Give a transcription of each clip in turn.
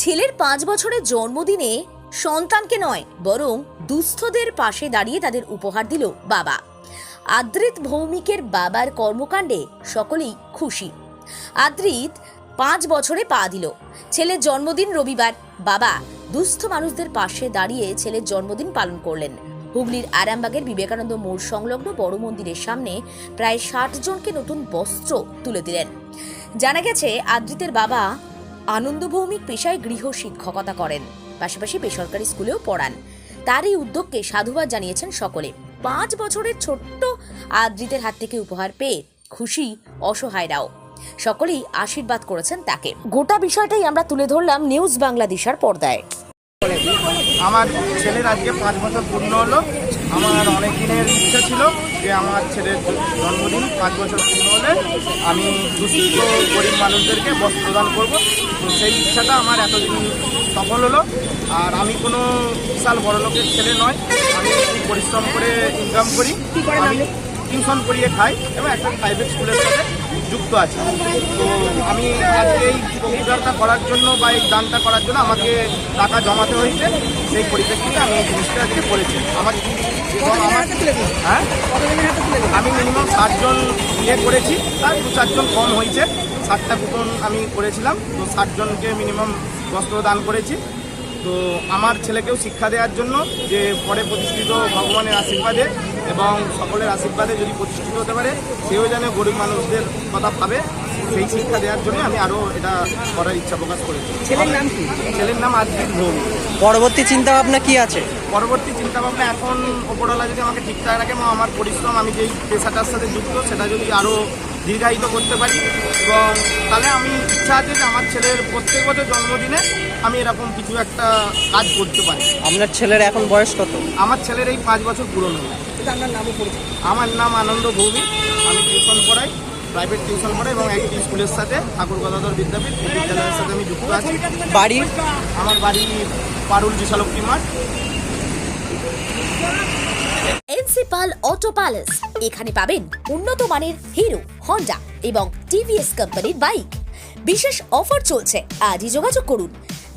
ছেলের পাঁচ বছরের জন্মদিনে সন্তানকে নয়, বরং দুস্থদের পাশে দাঁড়িয়ে তাদের উপহার দিল বাবা। আদ্রিত ভৌমিকের বাবার কর্মকাণ্ডে সকলেই খুশি। আদ্রিত পাঁচ বছরে পা দিল। ছেলের জন্মদিন রবিবার। বাবা দুস্থ মানুষদের পাশে দাঁড়িয়ে ছেলের জন্মদিন পালন করলেন। হুগলির আরামবাগের বিবেকানন্দ মোড় সংলগ্ন বড় মন্দিরের সামনে প্রায় ষাট জনকে নতুন বস্ত্র তুলে দিলেন। জানা গেছে, আদ্রিতের বাবা আনন্দ ভৌমিক পেশায় গৃহ শিক্ষকতা করেন। পাশাপাশি বেসরকারি স্কুলেও পড়ান। তার এই উদ্যোগকে সাধুবাদ জানিয়েছেন সকলে। পাঁচ বছরের ছোট্ট আদ্রিতের হাত থেকে উপহার পেয়ে খুশি অসহায়রাও সকলেই আশীর্বাদ করেছেন তাকে। গোটা বিষয়টাই আমরা তুলে ধরলাম নিউজ বাংলাদেশের পর্দায়। আমার ছেলের আজকে পাঁচ বছর পূর্ণ হলো। আমার অনেক দিনের ইচ্ছা ছিল যে আমার ছেলের জন্মদিন পাঁচ বছর পূর্ণ হলে আমি দুঃস্থ গরিব মানুষদেরকে বস্ত্র প্রদান করব। তো সেই ইচ্ছাটা আমার এতদিন সফল হলো। আর আমি কোনো বিশাল বড় লোকের ছেলে নয়। আমি পরিশ্রম করে ইনকাম করি। আমি টিউশন করিয়ে খাই এবং একটা প্রাইভেট স্কুলের সাথে যুক্ত আছি। তো এই করার জন্য বা এই দানটা করার জন্য আমাকে টাকা জমাতে হয়েছে। সেই পরিপ্রেক্ষিতে আমি এই জিনিসটা আজকে করেছি। আমার আমার হ্যাঁ? আমি মিনিমাম ষাটজন ইয়ে করেছি। তার দু চারজন কম হয়েছে। ষাটটা কুপন আমি করেছিলাম। তো ষাটজনকে মিনিমাম বস্ত্র দান করেছি। তো আমার ছেলেকেও শিক্ষা দেওয়ার জন্য যে পরে প্রতিষ্ঠিত ভগবানের আশীর্বাদে এবং সকলের আশীর্বাদে যদি প্রতিষ্ঠিত হতে পারে সেও যেন গরিব মানুষদের কথা ভাবে। সেই শিক্ষা দেওয়ার জন্য আমি আরও এটা করার ইচ্ছা প্রকাশ করেছি। ছেলের নাম কি? ছেলের নাম আজকির ভৌমিক। পরবর্তী চিন্তা ভাবনা কি আছে? পরবর্তী চিন্তাভাবনা এখন ওপরওয়ালা যদি আমাকে ঠিকঠাক রাখে এবং আমার পরিশ্রম আমি যেই পেশাটার সাথে যুক্ত সেটা যদি আরও দীর্ঘায়িত করতে পারি এবং তাহলে আমি ইচ্ছা আছে যে আমার ছেলের প্রত্যেক বছর জন্মদিনে আমি এরকম কিছু একটা কাজ করতে পারি। আপনার ছেলের এখন বয়স কত? আমার ছেলের এই পাঁচ বছর হলো। আমার নাম আনন্দ ভৌমিক আমি টিউশন পড়াই। প্রাইভেট টিউশন পড়াই এবং একটি স্কুলের সাথে ঠাকুর গদাধর বিদ্যাপীঠ এই বিদ্যালয়ের সাথে আমি যুক্ত আছি। বাড়ি? আমার বাড়ি পারুল মাঠ এনসিপাল অটো প্যালেস। এখানে পাবেন উন্নত মানের হিরো হন্ডা এবং টিভিএস কোম্পানির বাইক। বিশেষ অফার চলছে আজই যোগাযোগ করুন।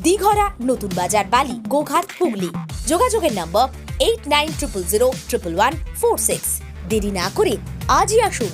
দিঘরা নতুন বাজার বালি গোঘাট হুগলি। যোগাযোগের নম্বর eight nine triple zero triple one four six দেরি না করে আজই আসুন।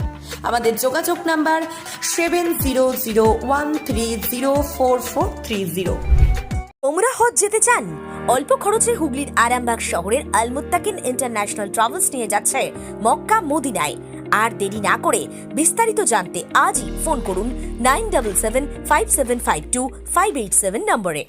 আমাদের যোগাযোগ number seven zero zero one three zero four four three zero. ওমরা হজ যেতে চান? অল্প খরচে হুগলির আরামবাগ শহরের আলমুত্তাকিন ইন্টারন্যাশনাল ট্রাভেলস নিয়ে যাচ্ছে মক্কা মদিনায়। আর দেরি না করে বিস্তারিত জানতে আজই ফোন করুন nine double seven five seven five two five eight seven নম্বরে।